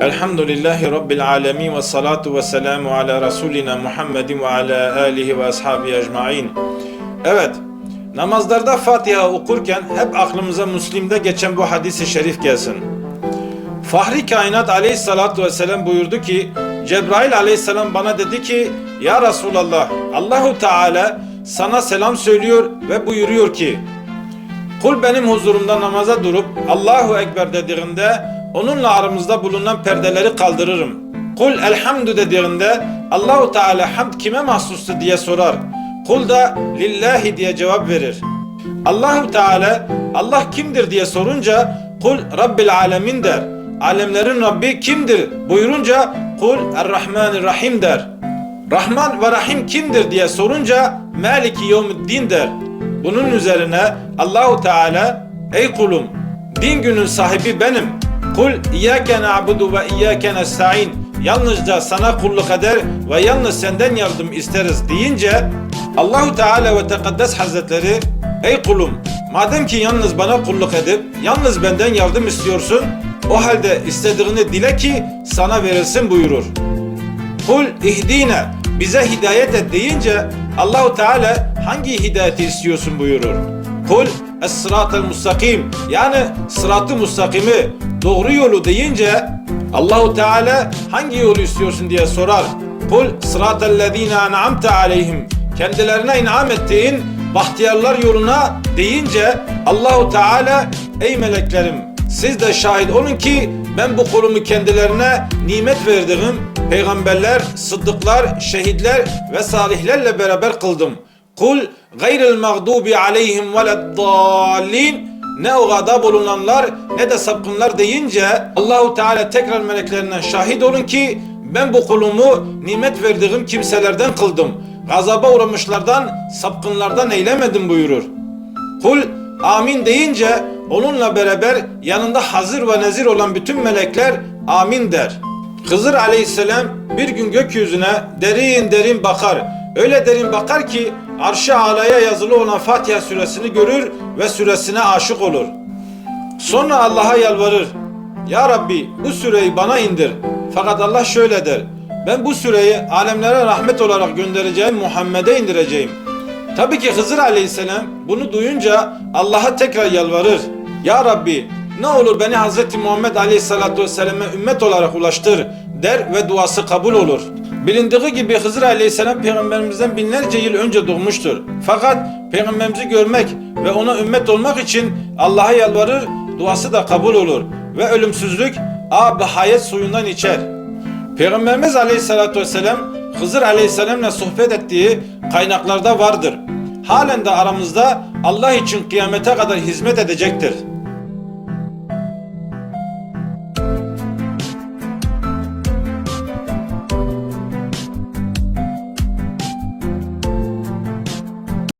Elhamdülillahi Rabbil alemin ve salatu ve selamu ala Resulina Muhammedin ve ala alihi ve ashabi ecmain. Evet, namazlarda Fatiha okurken hep aklımıza Müslim'de geçen bu hadisi şerif gelsin. Fahri kainat aleyhissalatu vesselam buyurdu ki Cebrail aleyhisselam bana dedi ki Ya Resulallah Allahu Teala sana selam söylüyor ve buyuruyor ki Kul benim huzurumda namaza durup Allahu Ekber dediğinde onunla aramızda bulunan perdeleri kaldırırım. Kul elhamdü dediğinde Allahu Teala hamd kime mahsustu diye sorar. Kul da lillahi diye cevap verir. Allahu Teala Allah kimdir diye sorunca kul Rabbil alemin der. Alemlerin Rabbi kimdir buyurunca kul Errahmanirrahim der. Rahman ve Rahim kimdir diye sorunca Maliki Yevmiddin der. Bunun üzerine Allahu Teala ey kulum din günün sahibi benim. Kul iyyake na'budu ve iyyake nestaîn. Yalnızca sana kulluk eder ve yalnız senden yardım isteriz deyince Allahu Teala ve Tekaddes Hazretleri ey kulum madem ki yalnız bana kulluk edip yalnız benden yardım istiyorsun o halde istediğini dile ki sana verilsin buyurur. Kul ihdine bize hidayet et deyince Allahu Teala hangi hidayeti istiyorsun buyurur. Kul es-sıratel mustakim yani sıratı mustakimi doğru yolu deyince Allahu Teala hangi yolu istiyorsun diye sorar. Kul sıratellezine en'amte aleyhim kendilerine inam ettiğin bahtiyarlar yoluna deyince Allahu Teala ey meleklerim siz de şahit olun ki ben bu kulumu kendilerine nimet verdiğim peygamberler, sıddıklar, şehitler ve salihlerle beraber kıldım. Kul gayril mağdubi aleyhim veleddallin ne o gada bulunanlar ne de sapkınlar deyince Allahu Teala tekrar meleklerinden şahit olun ki ben bu kulumu nimet verdiğim kimselerden kıldım. Gazaba uğramışlardan, sapkınlardan eylemedim buyurur. Kul amin deyince onunla beraber yanında hazır ve nezir olan bütün melekler amin der. Hızır aleyhisselam bir gün gökyüzüne derin derin bakar. Öyle derin bakar ki arş-ı alaya yazılı olan Fatiha suresini görür ve suresine aşık olur. Sonra Allah'a yalvarır. Ya Rabbi bu süreyi bana indir. Fakat Allah şöyle der. Ben bu süreyi alemlere rahmet olarak göndereceğim Muhammed'e indireceğim. Tabii ki Hızır Aleyhisselam bunu duyunca Allah'a tekrar yalvarır. Ya Rabbi ne olur beni Hz. Muhammed Aleyhisselatü Vesselam'a ümmet olarak ulaştır der ve duası kabul olur. Bilindiği gibi Hızır Aleyhisselam peygamberimizden binlerce yıl önce doğmuştur. Fakat peygamberimizi görmek ve ona ümmet olmak için Allah'a yalvarır, duası da kabul olur ve ölümsüzlük ab hayat suyundan içer. Peygamberimiz Aleyhisselatü Vesselam Hızır Aleyhisselam'la sohbet ettiği kaynaklarda vardır. Halen de aramızda Allah için kıyamete kadar hizmet edecektir.